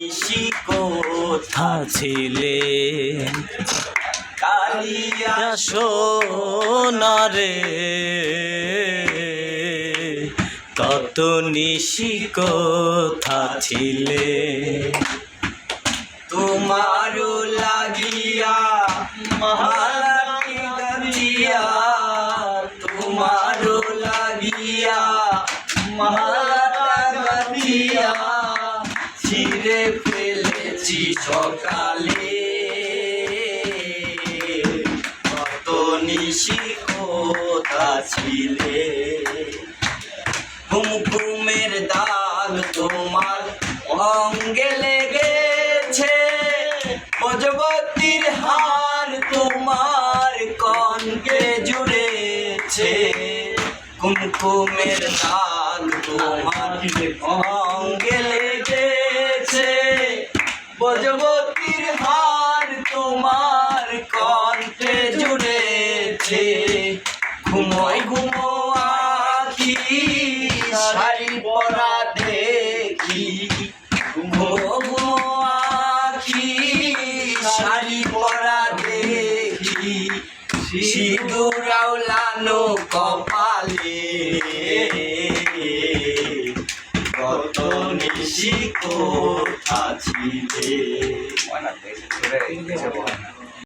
কোথা ছিলে কালিয়া সোনারে। কত নিশি কোথা ছিলে তোমারও লাগিয়া মহারানী গাজিয়া তোমারও লাগিয়া মহারানী গাজিয়া ছিঁড়ে ফেলেছি সকালে। কত নিশি কোথা ছিলে ঘুমের দাগ তোমার অঙ্গে লেগেছে। ভজবতীর হার তোমার কনকে জুড়েছে। কুমকুমের দাগ তোমার ভজবতীর হার তোমার কণ্ঠে জুড়েছে। ঘুমোয় ঘুমো আখি শাড়ি পরা দেখি। ঘুমো ঘুমো আখি শাড়ি পরা দেখি। সিঁদুরাও লানো কপালে। কত নিশি কোথা ছিলে